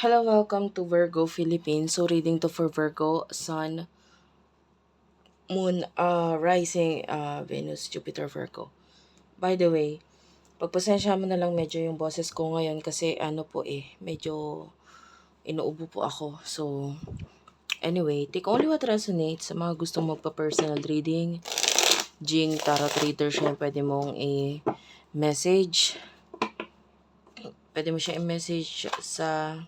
Hello, welcome to Virgo Philippines. So, reading to for Virgo, Sun, Moon, uh, Rising, uh, Venus, Jupiter, Virgo. By the way, pagpasensya mo na lang medyo yung boses ko ngayon kasi ano po eh, medyo inuubo po ako. So, anyway, take only what resonates sa mga gustong magpa-personal reading. Jing, tarot reader siya, pwede mong i-message. Pwede mo siya i-message sa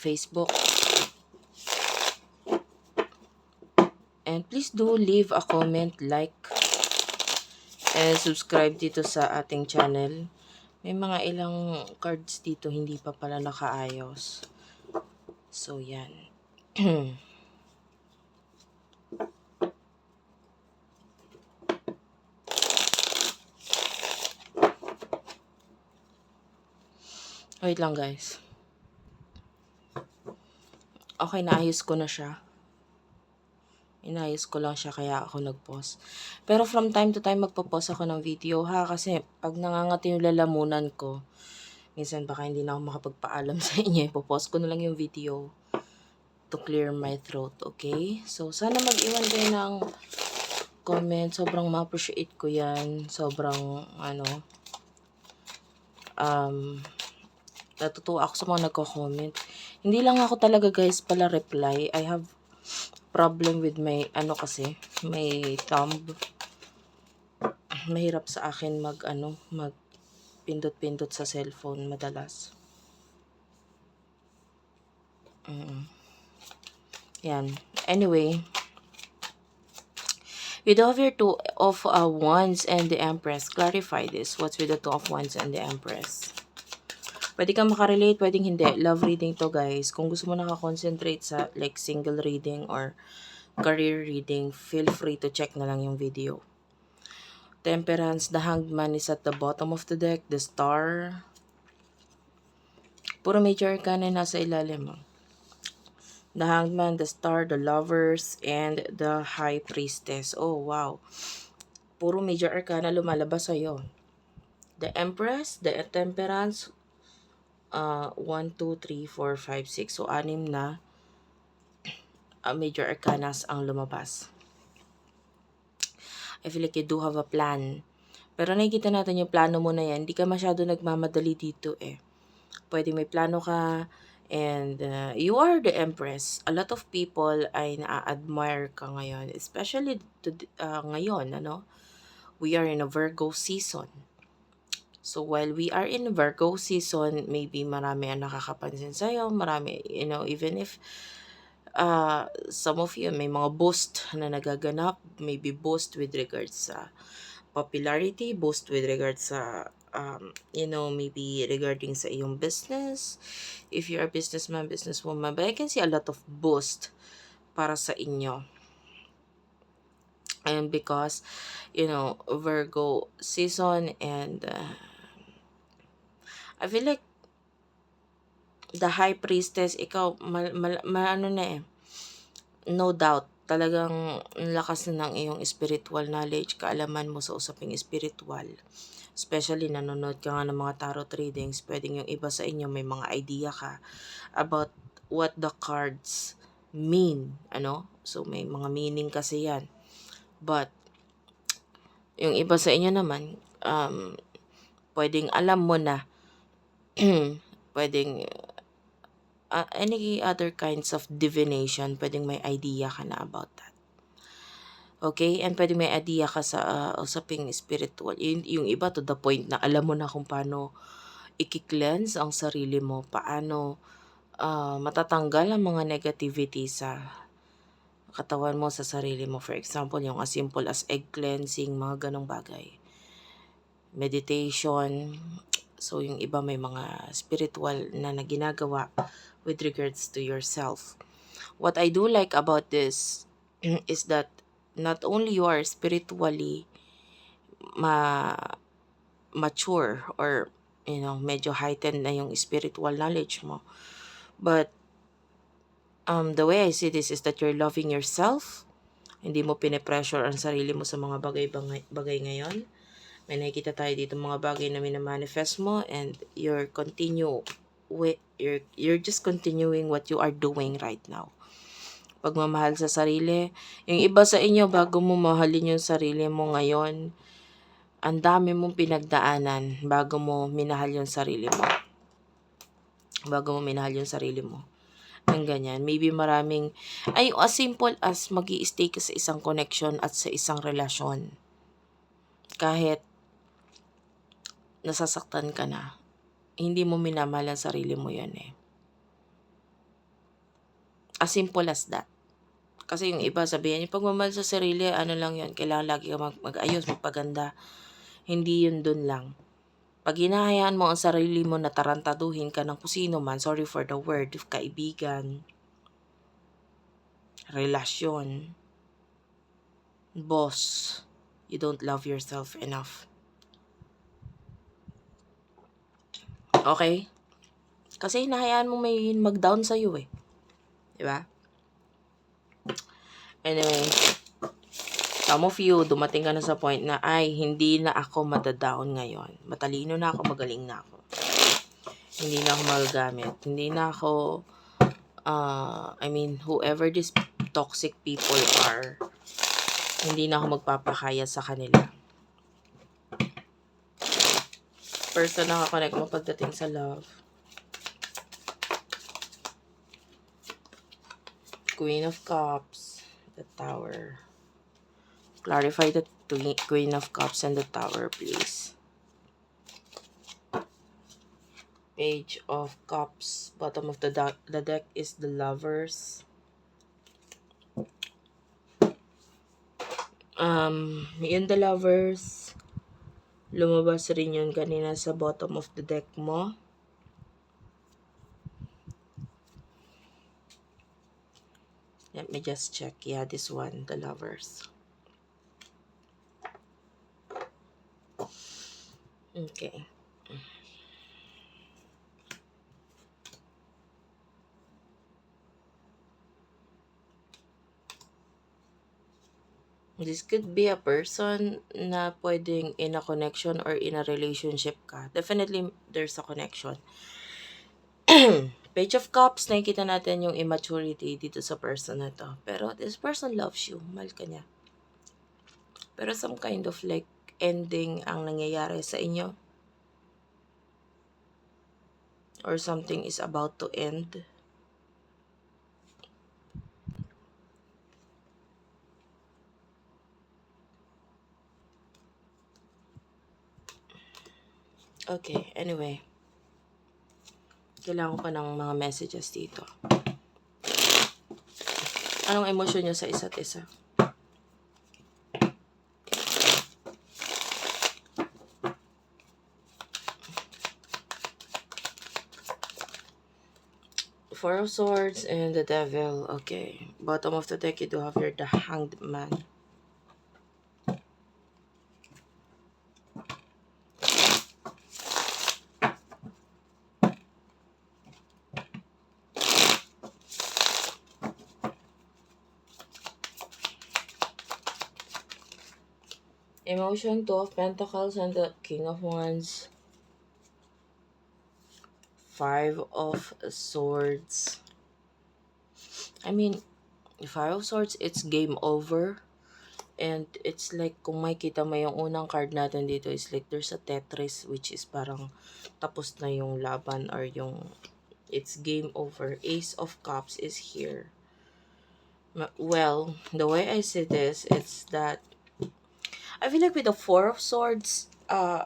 Facebook. And please do leave a comment, like, and subscribe dito sa ating channel. May mga ilang cards dito hindi pa pala nakaayos. So, yan. Wait lang guys. Okay, naayos ko na siya. Inayos ko lang siya kaya ako nag-pause. Pero from time to time magpo-pause ako ng video ha kasi pag nangangati yung lalamunan ko, minsan baka hindi na ako makapagpaalam sa inyo. Ipo-pause ko na lang yung video to clear my throat, okay? So, sana mag-iwan kayo ng comment. Sobrang ma-appreciate ko yan. Sobrang, ano, um, natutuwa ako sa mga nagko-comment. Hindi lang ako talaga guys pala reply. I have problem with my, ano kasi, may thumb. Mahirap sa akin mag, ano, mag pindot-pindot sa cellphone madalas. Mm. Yan. Anyway, with over two of uh, wands and the empress, clarify this. What's with the two of wands and the empress? Pwede kang makarelate, pwedeng hindi. Love reading to guys. Kung gusto mo nakakoncentrate sa like single reading or career reading, feel free to check na lang yung video. Temperance, the hanged man is at the bottom of the deck. The star. Puro major arcana na nasa ilalim. oh. The hanged man, the star, the lovers, and the high priestess. Oh, wow. Puro major arcana lumalabas sa'yo. The empress, the temperance, uh, 1, 2, 3, 4, 5, 6. So, anim na uh, major arcanas ang lumabas. I feel like you do have a plan. Pero nakikita natin yung plano mo na yan, hindi ka masyado nagmamadali dito eh. Pwede may plano ka, and uh, you are the empress. A lot of people ay na-admire ka ngayon, especially to, uh, ngayon, ano? We are in a Virgo season. So while we are in Virgo season, maybe marami ang nakakapansin sa'yo, marami, you know, even if uh, some of you may mga boost na nagaganap, maybe boost with regards sa popularity, boost with regards sa um, you know, maybe regarding sa iyong business, if you're a businessman, businesswoman, but I can see a lot of boost para sa inyo. And because, you know, Virgo season and uh, I feel like the high priestess, ikaw, mal, mal, ma- ano na eh, no doubt, talagang ang lakas na ng iyong spiritual knowledge, kaalaman mo sa usaping spiritual. Especially nanonood ka nga ng mga tarot readings, pwedeng yung iba sa inyo may mga idea ka about what the cards mean, ano? So may mga meaning kasi yan. But, yung iba sa inyo naman, um, pwedeng alam mo na, pwedeng uh, any other kinds of divination, pwedeng may idea ka na about that. Okay? And pwede may idea ka sa uh, usaping spiritual. Yung, yung iba to the point na alam mo na kung paano i-cleanse ang sarili mo, paano uh, matatanggal ang mga negativity sa katawan mo sa sarili mo. For example, yung as simple as egg cleansing, mga ganong bagay. Meditation. So, yung iba may mga spiritual na na ginagawa with regards to yourself. What I do like about this is that not only you are spiritually ma mature or you know medyo heightened na yung spiritual knowledge mo but um the way I see this is that you're loving yourself hindi mo pinipressure ang sarili mo sa mga bagay bagay, bagay ngayon May nakikita tayo dito mga bagay na minamanifest mo and you're continue with, you're, you're just continuing what you are doing right now. Pagmamahal sa sarili. Yung iba sa inyo, bago mo mahalin yung sarili mo ngayon, ang dami mong pinagdaanan bago mo minahal yung sarili mo. Bago mo minahal yung sarili mo. Ang ganyan. Maybe maraming, ay as simple as mag stay ka sa isang connection at sa isang relasyon. Kahit nasasaktan ka na, hindi mo minamahal ang sarili mo yan eh. As simple as that. Kasi yung iba sabihin, yung pagmamahal sa sarili, ano lang yun, kailangan lagi ka mag- mag-ayos, magpaganda. Hindi yun dun lang. Pag hinahayaan mo ang sarili mo na tarantaduhin ka ng kusino man, sorry for the word, kaibigan, relasyon, boss, you don't love yourself enough. Okay? Kasi hinahayaan mo may mag-down sa'yo eh. Di ba? Anyway, some of you, dumating ka na sa point na, ay, hindi na ako madadown ngayon. Matalino na ako, magaling na ako. Hindi na ako magagamit. Hindi na ako, uh, I mean, whoever these toxic people are, hindi na ako magpapakaya sa kanila. Person na nakakonect mo pagdating sa love. Queen of Cups, the Tower. Clarify the Queen of Cups and the Tower, please. Page of Cups. Bottom of the, deck the deck is the Lovers. Um, yun the Lovers. Lumabas rin yun kanina sa bottom of the deck mo. Let me just check. Yeah, this one, the lovers. Okay. This could be a person na pwedeng in a connection or in a relationship ka. Definitely, there's a connection. Page of Cups, nakikita natin yung immaturity dito sa person na to. Pero this person loves you. Mahal ka niya. Pero some kind of like ending ang nangyayari sa inyo. Or something is about to end. Okay, anyway. Kailangan ko pa ng mga messages dito. Anong emosyon nyo sa isa't isa? Four of Swords and the Devil. Okay. Bottom of the deck, you do have your the Hanged Man. Emotion, Two of Pentacles and the King of Wands. Five of Swords. I mean, Five of Swords, it's game over. And it's like, kung makikita mo yung unang card natin dito, is like there's a Tetris, which is parang tapos na yung laban or yung it's game over. Ace of Cups is here. Well, the way I see this, it's that I feel like with the Four of Swords, uh,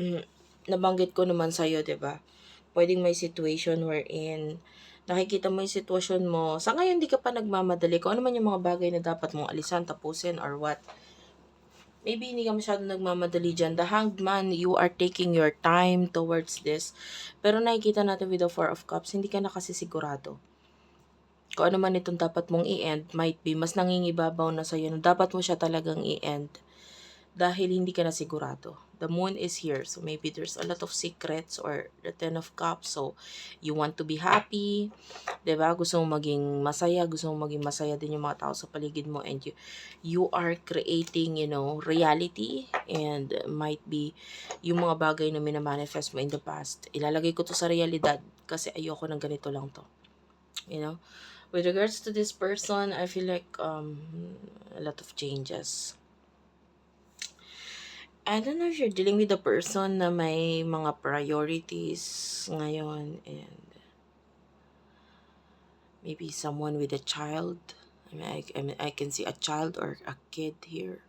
mm, nabanggit ko naman sa'yo, ba? Pwedeng may situation wherein nakikita mo yung sitwasyon mo. Sa ngayon, di ka pa nagmamadali. Kung ano man yung mga bagay na dapat mong alisan, tapusin, or what. Maybe hindi ka masyado nagmamadali dyan. The Hanged Man, you are taking your time towards this. Pero nakikita natin with the Four of Cups, hindi ka na kasi sigurado. Kung ano man itong dapat mong i-end, might be, mas nangingibabaw na sa'yo na dapat mo siya talagang i-end dahil hindi ka na sigurado. The moon is here. So maybe there's a lot of secrets or the ten of cups. So you want to be happy. ba Gusto mong maging masaya. Gusto mong maging masaya din yung mga tao sa paligid mo. And you, you are creating, you know, reality. And might be yung mga bagay na minamanifest mo in the past. Ilalagay ko to sa realidad kasi ayoko ng ganito lang to. You know? With regards to this person, I feel like um, a lot of changes. I don't know if you're dealing with a person na may mga priorities ngayon and maybe someone with a child. I mean, I, I, mean, I can see a child or a kid here.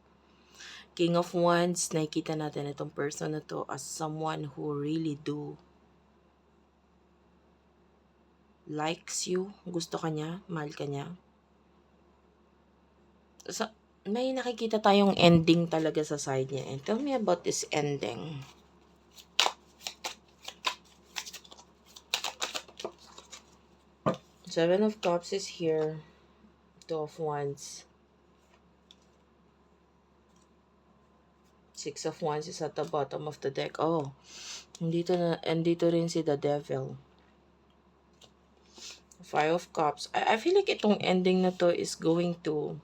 King of Wands, nakikita natin itong person na to as someone who really do likes you, gusto ka niya, mahal ka niya. May nakikita tayong ending talaga sa side niya. And tell me about this ending. Seven of Cups is here. Two of Wands. Six of Wands is at the bottom of the deck. Oh, andito, na, andito rin si the Devil. Five of Cups. I, I feel like itong ending na to is going to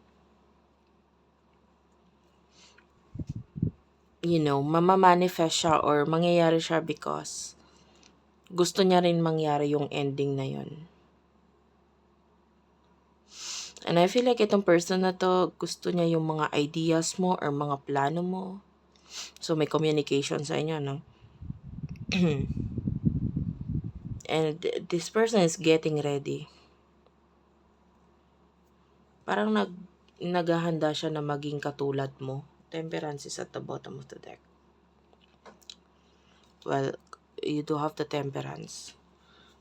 you know, mamamanifest siya or mangyayari siya because gusto niya rin mangyari yung ending na yun. And I feel like itong person na to, gusto niya yung mga ideas mo or mga plano mo. So, may communication sa inyo, no? And this person is getting ready. Parang nag, naghahanda siya na maging katulad mo. Temperance is at the bottom of the deck. Well, you do have the temperance.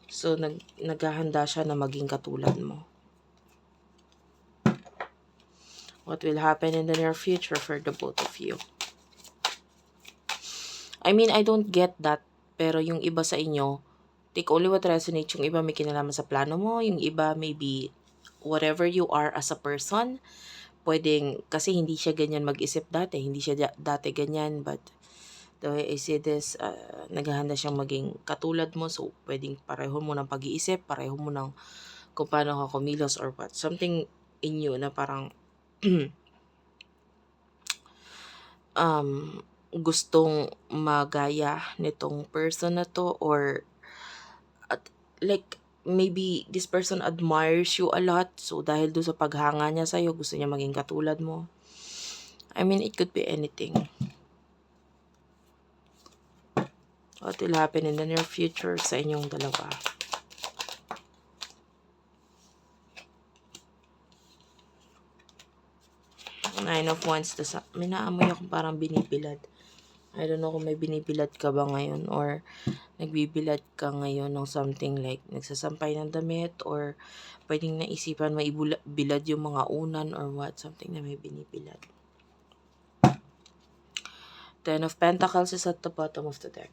So, nag, naghahanda siya na maging katulad mo. What will happen in the near future for the both of you? I mean, I don't get that. Pero yung iba sa inyo, take only what resonates. Yung iba may kinalaman sa plano mo. Yung iba maybe whatever you are as a person. Pwedeng, kasi hindi siya ganyan mag-isip dati. Hindi siya da- dati ganyan. But the way I see this, uh, naghahanda siyang maging katulad mo. So, pwedeng pareho mo ng pag-iisip. Pareho mo ng kung paano ka kumilos or what. Something in you na parang um, gustong magaya nitong person na to or at, like maybe this person admires you a lot so dahil do sa paghanga niya sa'yo gusto niya maging katulad mo. I mean it could be anything. What will happen in the near future sa inyong dalawa? Nine of Wands, tas may naamoy ako parang binibilad. I don't know kung may binibilad ka ba ngayon or nagbibilad ka ngayon ng something like nagsasampay ng damit or pwedeng naisipan maibilad yung mga unan or what, something na may binibilad. Ten of Pentacles is at the bottom of the deck.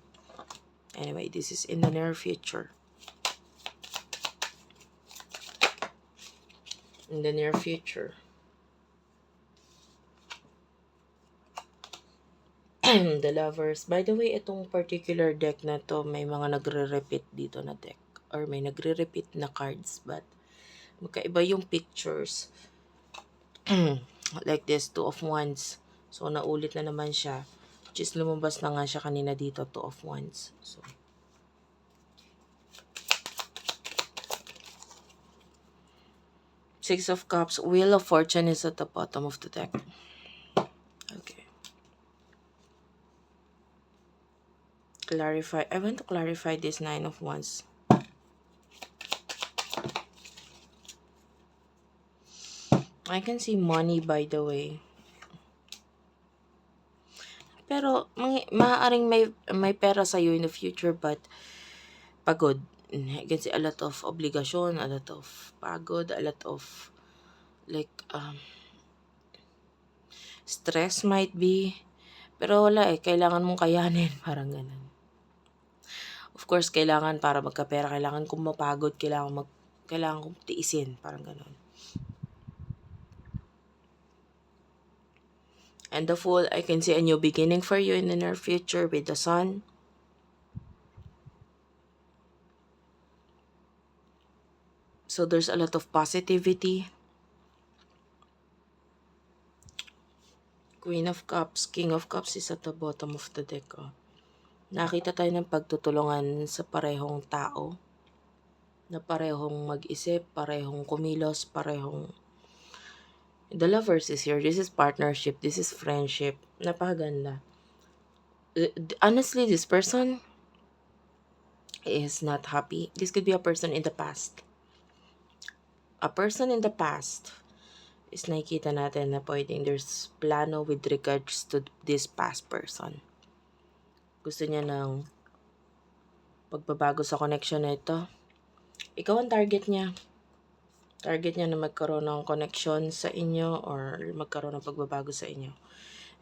Anyway, this is in the near future. In the near future. The lovers. By the way, itong particular deck na to, may mga nagre-repeat dito na deck. Or may nagre-repeat na cards. But, magkaiba yung pictures. like this, two of wands. So, naulit na naman siya. Which is, lumabas na nga siya kanina dito, two of wands. So, Six of Cups. Wheel of Fortune is at the bottom of the deck. Okay. Clarify. I want to clarify this nine of wands. I can see money by the way. Pero maaaring may may pera sa in the future but pagod. I can see a lot of obligation, a lot of pagod, a lot of like um, stress might be. Pero wala eh, kailangan mong kayanin, parang ganun. Course, kailangan para magkapera, kailangan kong mapagod, kailangan mag kailangan kong tiisin, parang ganun. And the Fool, I can see a new beginning for you in the near future with the Sun. So there's a lot of positivity. Queen of Cups, King of Cups is at the bottom of the deck. Oh. Nakita tayo ng pagtutulungan sa parehong tao. Na parehong mag-isip, parehong kumilos, parehong... The lovers is here. This is partnership. This is friendship. Napakaganda. Uh, Honestly, this person is not happy. This could be a person in the past. A person in the past is nakikita natin na pwedeng there's plano with regards to this past person. Gusto niya ng pagbabago sa connection na ito. Ikaw ang target niya. Target niya na magkaroon ng connection sa inyo or magkaroon ng pagbabago sa inyo.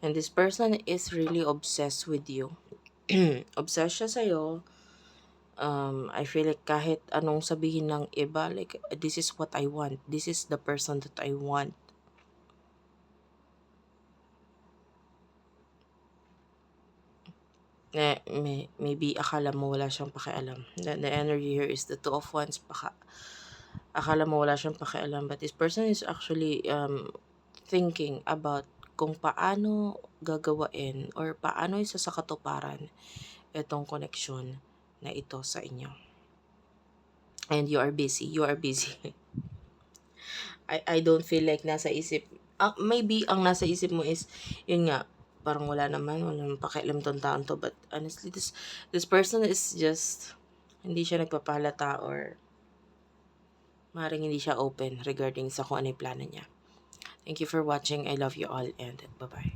And this person is really obsessed with you. obsessed siya sa'yo. Um, I feel like kahit anong sabihin ng iba, like, this is what I want. This is the person that I want. Eh, may, maybe akala mo wala siyang pakialam. The, the energy here is the two of wands. Baka, akala mo wala siyang pakialam. But this person is actually um, thinking about kung paano gagawain or paano isa sa katuparan itong connection na ito sa inyo. And you are busy. You are busy. I, I don't feel like nasa isip. ah, maybe ang nasa isip mo is, yun nga, parang wala naman, wala naman pakialam tong taon to. But honestly, this, this person is just, hindi siya nagpapalata or maaaring hindi siya open regarding sa kung ano yung plano niya. Thank you for watching. I love you all and bye-bye.